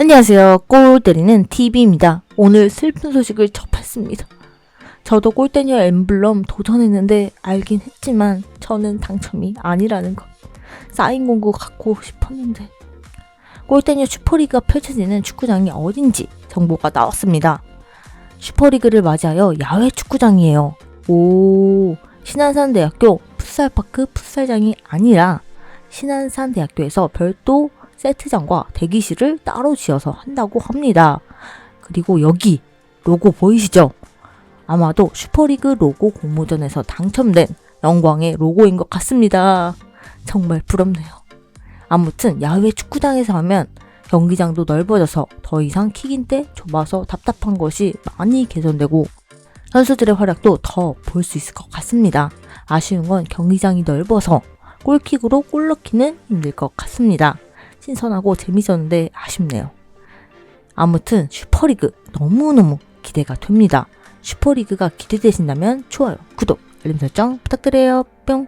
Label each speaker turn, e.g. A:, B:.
A: 안녕하세요. 골 때리는 TV입니다. 오늘 슬픈 소식을 접했습니다. 저도 골대녀 엠블럼 도전했는데 알긴 했지만 저는 당첨이 아니라는 것. 사인 공구 갖고 싶었는데. 골대녀 슈퍼리그가 펼쳐지는 축구장이 어딘지 정보가 나왔습니다. 슈퍼리그를 맞이하여 야외 축구장이에요. 오, 신안산대학교 풋살파크 풋살장이 아니라 신안산대학교에서 별도 세트장과 대기실을 따로 지어서 한다고 합니다. 그리고 여기 로고 보이시죠? 아마도 슈퍼리그 로고 공모전에서 당첨된 영광의 로고인 것 같습니다. 정말 부럽네요. 아무튼 야외 축구장에서 하면 경기장도 넓어져서 더 이상 킥인 때 좁아서 답답한 것이 많이 개선되고 선수들의 활약도 더 볼 수 있을 것 같습니다. 아쉬운 건 경기장이 넓어서 골킥으로 골 넣기는 힘들 것 같습니다. 신선하고 재밌었는데 아쉽네요. 아무튼 슈퍼리그 너무너무 기대가 됩니다. 슈퍼리그가 기대되신다면 좋아요, 구독, 알림 설정 부탁드려요. 뿅!